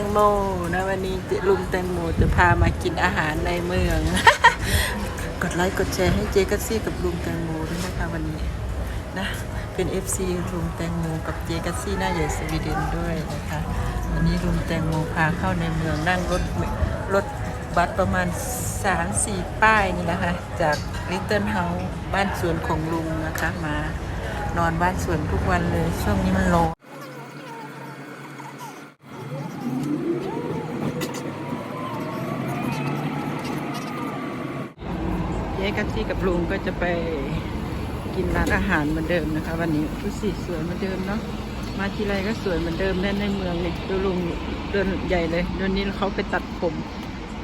แตงโมนะวันนี้ลุงแตงโมจะพามากินอาหารในเมือง กดไลค์กดแชร์ให้เจกัสซี่กับลุงแตงโมด้วยนะคะวันนี้นะเป็น FC ลุงแตงโมกับเจกัสซี่หน้าใหญ่สวีเดนด้วยนะคะ วันนี้ลุงแตงโมพาเข้าในเมืองนั่งรถรถบัสประมาณ 3-4 ป้ายนี่นะคะจากลิตเติ้ลเฮาส์บ้านสวนของลุงนะคะมานอนบ้านสวนทุกวันเลยช่วงนี้มันร้อน เจ๊กัสซี่กับลุงก็จะไปกินร้านอาหารเหมือนเดิมนะคะ วันนี้ดูสิสวยเหมือนเดิมเนาะมาทีไรก็สวยเหมือนเดิมแน่ในเมืองเลยดูลุงเดินใหญ่เลยเดี๋ยวนี้เขาไปตัดผม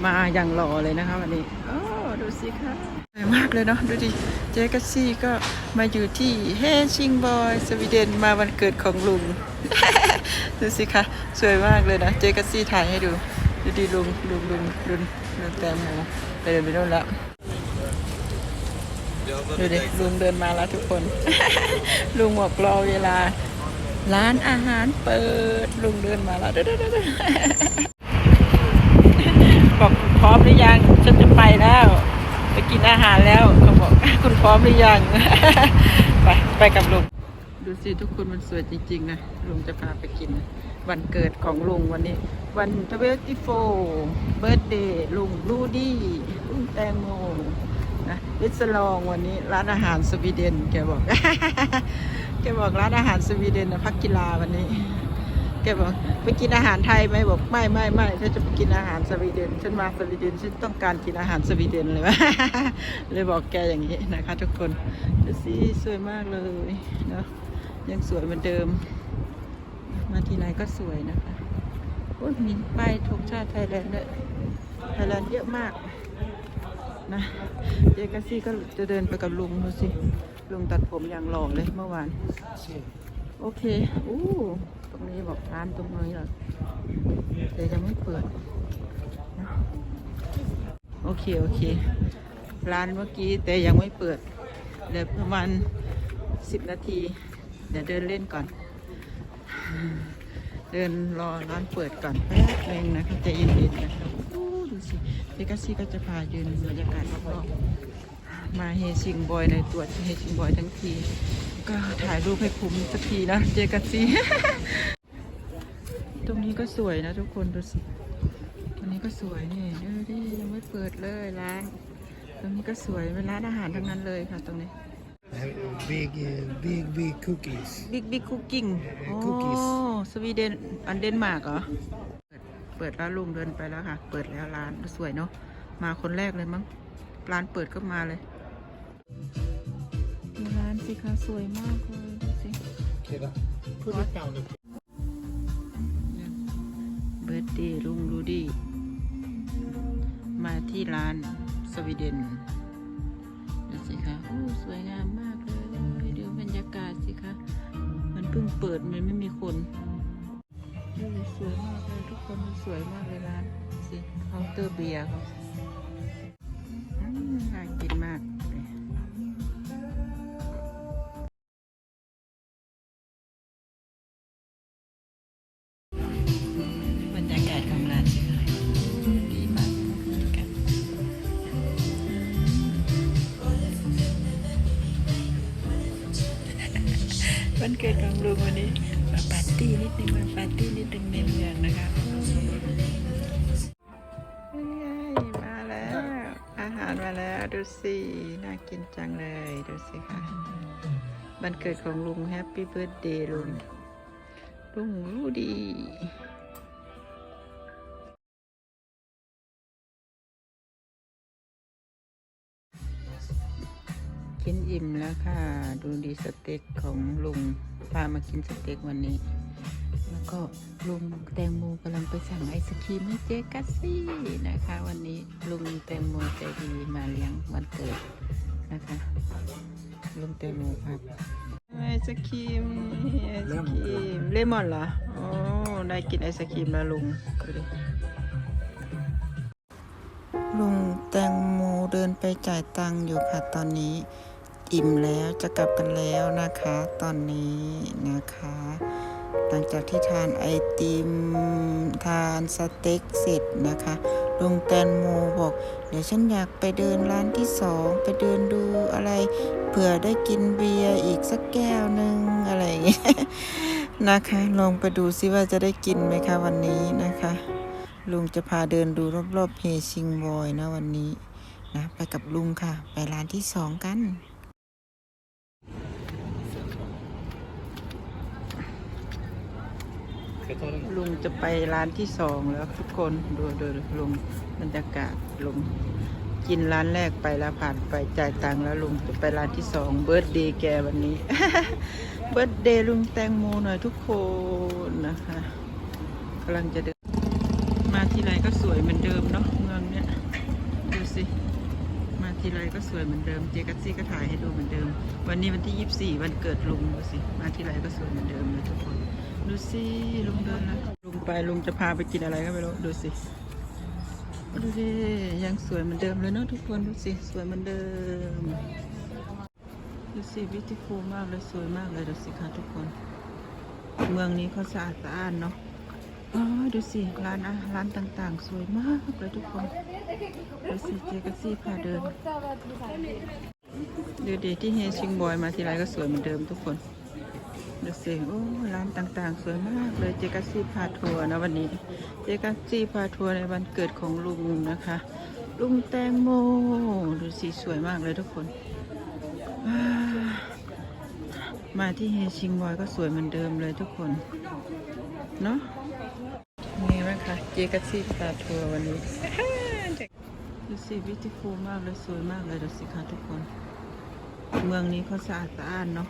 มาอย่างหล่อเลยนะคะ วันนี้โอ้ดูสิค่ะสวยมากเลยเนาะดูดิเจ๊กัสซี่ก็มาอยู่ที่เฮชิงบอยสวีเดนมาวันเกิดของลุงดูสิคะสวยมากเลยนะเจ๊กัสซี่ถ่ายให้ดูดูดิลุงลุงลุงลุงลุงแตงโมไปเดินไปโน่นแล้ว ดูดิลุงเดินมาแล้วทุกคน ลุงบอกรอเวลา ร้านอาหารเปิด ลุงเดินมาแล้วเด้อๆบอกพร้อมหรือยังฉันจะไปแล้วไปกินอาหารแล้วเขาบอกคุณพร้อมหรือยังไปไปกับลุงดูสิทุกคนมันสวยจริงๆนะลุงจะพาไปกิน วันเกิดของลุงวันนี้ วันทเวติโฟเบิร์ดเดย์ลุงรูดี้ลุงแตงโม นะลิสลองวันนี้ร้านอาหารสวีเดนแกบอก แกบอกร้านอาหารสวีเดนนะพักกีฬาวันนี้แกบอกไปกินอาหารไทยไหมบอกไม่ไม่ไม่ถ้าจะไปกินอาหารสวีเดนฉันมาสวีเดนฉันต้องการกินอาหารสวีเดนเลยวะเลยบอกแกอย่างนี้นะคะ ทุกคนดูสิสวยมากเลยเนาะยังสวยเหมือนเดิม มาทีไรก็สวยนะคะโอ้มีป้ายธงชาติไทยแลนด์ด้วยไทยแลนด์เยอะมาก นะ เจกัสซี่ก็จะเดินไปกับลุงดูสิ ลุงตัดผมอย่างหล่อเลยเมื่อวาน โอเค อู้ตรงนี้บอกร้านตรงนี้เหรอแต่ยังไม่เปิดนะโอเค โอเค ร้านเมื่อกี้แต่ยังไม่เปิด เดี๋ยวประมาณสิบนาที เดี๋ยวเดินเล่นก่อน เดินรอร้านเปิดก่อนแป๊บนึงนะคะใจเย็นๆนะครับโอ้ ดูสิเจกัสซี่ก็จะพายืนบรรยากาศรอบๆมาเฮซิงบอยในตัวเฮซิงบอยทั้งที ก็ถ่ายรูปให้คุ้มสักทีนะเจกัสซี่ตรงนี้ก็สวยนะทุกคนดูสิตรงนี้ก็สวยนี่ดูดิยังไม่เปิดเลยร้าน ตรงนี้ก็สวยเป็นร้านอาหารทั้งนั้นเลยค่ะตรงนี้ Big, uh, big, big cookies. บิ๊กบิ๊กคุกกิ้งเอ่โอ้อ cookies สวีเดนอันเดนมาร์กเหรอ เปิดเปิดแล้วลุงเดินไปแล้วค่ะ เปิดแล้วร้านสวยเนาะ มาคนแรกเลยมั้ง ร้านเปิดก็มาเลยดูร้านสิคะสวยมากเลยดูสิ Put it down. เบิร์ดเดย์ลุงรูดี้มาที่ร้านสวีเดนดูสิคะโอ้สวยงามมากเลยดูบรรยากาศสิคะ มันเพิ่งเปิดมันไม่มีคน คนสวยมากเลยร้านสิเคาน์เตอร์เบียร์เขาน่ากินมากวันเกิดของลุงวันนี้ ตี้นิดนึงมาปาร์ตี้นิดนึงในเมืองนะคะมาแล้ว อาหารมาแล้วดูสิน่ากินจังเลยดูสิค่ะวันเกิดของลุงแฮปปี้เบิร์ดเดย์ลุงลุงรู้ดีกินอิ่มแล้วค่ะ ดูดีสเต็กของลุงพามากินสเต็กวันนี้ ก็ลุงแตงโมกำลังไปสั่งไอศครีมให้เจ๊กัสซี่นะคะ วันนี้ลุงแตงโมใจดีมาเลี้ยงวันเกิดนะคะ ลุงแตงโมครับไอศครีมไอศครีมเลมอนเหรอโอ้ได้กินไอศครีมแล้วลุงดูดิลุงแตงโมเดินไปจ่ายตังค์อยู่ค่ะตอนนี้อิ่มแล้วจะกลับกันแล้วนะคะ ตอนนี้นะคะ หลังจากที่ทานไอติม ทานสเต็กเสร็จนะคะลุงแตนโมบอก เดี๋ยวฉันอยากไปเดินร้านที่สอง ไปเดินดูอะไร เผื่อได้กินเบียร์อีกสักแก้วหนึ่งอะไรอย่างเงี้ยนะคะ ลองไปดูซิว่าจะได้กินไหมคะวันนี้นะคะ ลุงจะพาเดินดูรอบๆเฮชิงบอยนะวันนี้นะไปกับลุงค่ะ ไปร้านที่สองกัน ลุงจะไปร้านที่สองแล้วทุกคนดูดูดูลุงบรรยากาศลุงกินร้านแรกไปแล้วผ่านไปจ่ายตังค์แล้วลุงจะไปร้านที่สองเบิร์ดเดย์แกวันนี้ เบิร์ดเดย์ลุงแตงโมหน่อยทุกคนนะคะกำลังจะเดินมาที่ไรก็สวยเหมือนเดิมเนาะเมืองเนี้ยดูสิมาทีไรก็สวยเหมือนเดิมเจกัสซี่ก็ถ่ายให้ดูเหมือนเดิม วันนี้วันที่ยี่สิบสี่วันเกิดลุงดูสิมาทีไรก็สวยเหมือนเดิมเลยทุกคน ดูสิลุงเดินแล้วลุงไปลุงจะพาไปกินอะไรก็ไม่รู้ดูสิดูสิยังสวยเหมือนเดิมเลยเนาะทุกคนดูสิสวยเหมือนเดิมดูสิวิติฟูมากเลยสวยมากเลยดูสิค่ะทุกคน เมืองนี้เขาสะอาดสะอาดเนาะอ๋อดูสิร้านอาหารร้านต่างๆ สวยมากเลยทุกคนดูสิเจกัสซี่พาเดินดูดิที่เฮชิงบอยมาทีไรก็สวยเหมือนเดิมทุกคน ดูสิโอ้ร้านต่างๆ สวยมากเลยเจกัสซี่พาทัวร์นะวันนี้ เจกัสซี่พาทัวร์ในวันเกิดของลุงนะคะ ลุงแตงโมดูสิสวยมากเลยทุกคนามาที่เฮชิงบอยก็สวยเหมือนเดิมเลยทุกคน เนาะนี่ไหมคะเจกัสซี่พาทัวร์วันนี้ดูสิวิติฟูมากเลยสวยมากเลยดูสิคะทุกคน เมืองนี้เขาสะอาดสะอาดเนาะ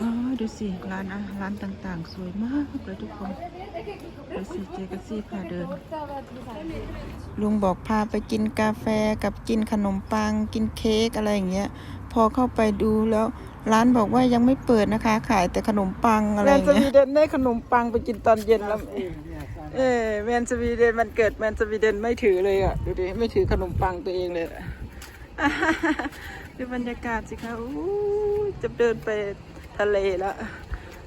อ๋อดูสิ ร้านอาหารร้านต่างๆ สวยมากเลยทุกคนดูสิเจกซี่พาเดิน ลุงบอกพาไปกินกาแฟกับกินขนมปัง กินเค้กอะไรอย่างเงี้ย พอเข้าไปดูแล้วร้านบอกว่ายังไม่เปิดนะคะ ขายแต่ขนมปังอะไรเงี้ยแมนสวีเดนได้ขนมปังไปกินตอนเย็นแล้วเออแมนสวีเดนมันเกิดแมนสวีเดนไม่ถือเลยอะดูดิไม่ถือขนมปังตัวเองเลยดูบรรยากาศสิคะจะเดินไป ทะเลแล้ว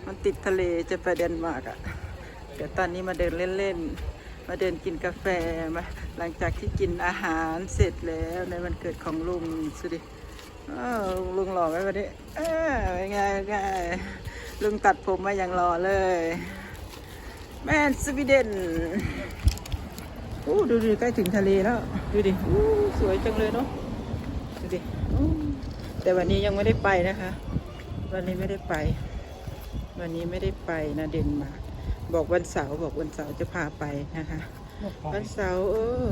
มันติดทะเลจะไปเดนมาร์กอะเดี๋ยวตอนนี้มาเดินเล่นๆ มาเดินกินกาแฟมาหลังจากที่กินอาหารเสร็จแล้วในวันเกิดของลุงสุดิลุงหล่อไหมวันนี้เออเป็นไงเป็นไงลุงตัดผมมาอย่างหล่อเลย แมนสวีเดนอู้ดูดิใกล้ถึงทะเลแล้ว ดูดิสวยจังเลยเนาะดูดิแต่วันนี้ยังไม่ได้ไปนะคะ วันนี้ไม่ได้ไป วันนี้ไม่ได้ไปนะเดนมาร์กบอกวันเสาร์บอกวันเสาร์จะพาไปนะคะ วันเสาร์เออ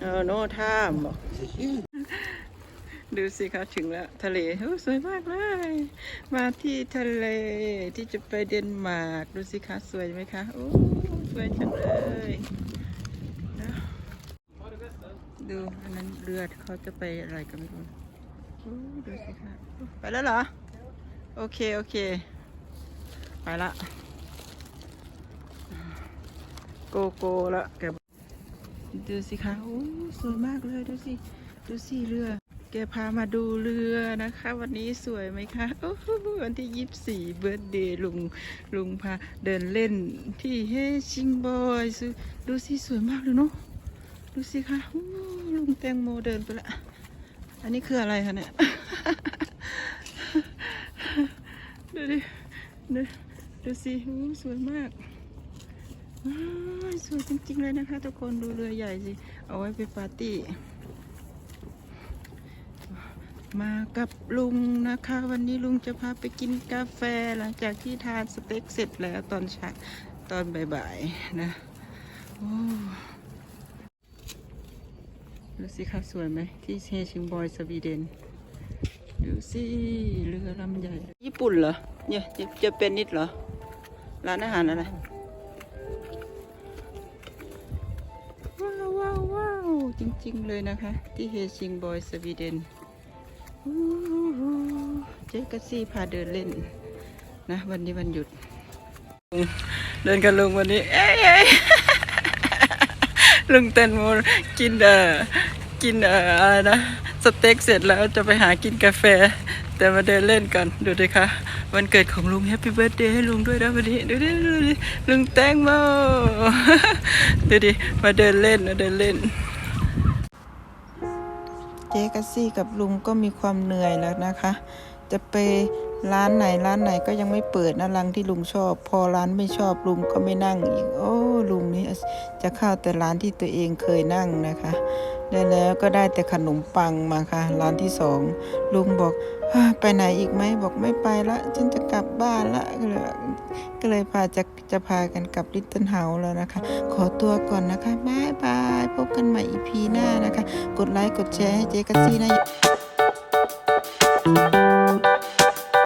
เออโน่ท่ามบอกดูสิคะถึงแล้วทะเลโอ้สวยมากเลย มาที่ทะเลที่จะไปเดนมาร์กดูสิคะสวยไหมคะโอ้สวยจังเลยนะดูอันนั้นเรือเขาจะไปอะไรกันไม่รู้โอ้ ดูสิคะไปแล้วเหรอ โอเค โอเค ไปละ โกโก้ละแกดูสิคะโอ้สวยมากเลยดูสิ ดูสิเรือ แกพามาดูเรือนะคะ วันนี้สวยไหมคะโอ้โหวันที่ยี่สิบสี่เบิร์ดเดย์ลุงลุงพาเดินเล่นที่เฮชิงบอยดูสิสวยมากเลยเนาะดูสิคะลุงแตงโมเดินไปละ อันนี้คืออะไรคะเนี่ย ดูดิ ดูดูสิสวยมากสวยจริงๆเลยนะคะ ทุกคนดูเรือใหญ่สิ เอาไว้ไปปาร์ตี้ มากับลุงนะคะ วันนี้ลุงจะพาไปกินกาแฟหลังจากที่ทานสเต็กเสร็จแล้วตอนเช้าตอนบ่ายๆนะ โอ้ ดูสิคะสวยไหมที่เฮชิงบอยสวีเดน ดูสิเรือลำใหญ่ ญี่ปุ่นเหรอเนี่ยจะจะเป็นนิดเหรอ ร้านอาหารอะไร ว้าวว้าวว้าวจริงๆเลยนะคะ ที่เฮชิงบอยสวีเดนเจ๊กัซี่พาเดินเล่น นะ วันนี้วันหยุด เดินกันลงวันนี้ เอ้ยเอ้ย ลุงเต้นโมกินเอ่อกินเอ่ออะไรนะสเต็กเสร็จแล้วจะไปหากินกาแฟ แต่มาเดินเล่นกันดูดิคะวันเกิดของลุงแฮปปี้เบิร์ดเดย์ให้ลุงด้วยนะวันนี้ดูดิดูดิลุงแตงโมดูดิมาเดินเล่นมาเดินเล่น เจ๊กัสซี่กับลุงก็มีความเหนื่อยแล้วนะคะ จะไป ร้านไหนร้านไหนก็ยังไม่เปิดนะร้านที่ลุงชอบ พอร้านไม่ชอบลุงก็ไม่นั่งอีก โอ้ลุงนี่จะเข้าแต่ร้านที่ตัวเองเคยนั่งนะคะได้แล้วก็ได้แต่ขนมปังมาค่ะ ร้านที่สองลุงบอก"อไปไหนอีกไหมบอกไม่ไปละฉันจะกลับบ้านละก็เลยก็เลยพาจะจะพากันกลับลิตเติ้ลเฮาส์แล้วนะคะ ขอตัวก่อนนะคะบายบายพบกันใหม่อีพีหน้านะคะ กดไลค์กดแชร์ให้เจ๊กัสซี่นะ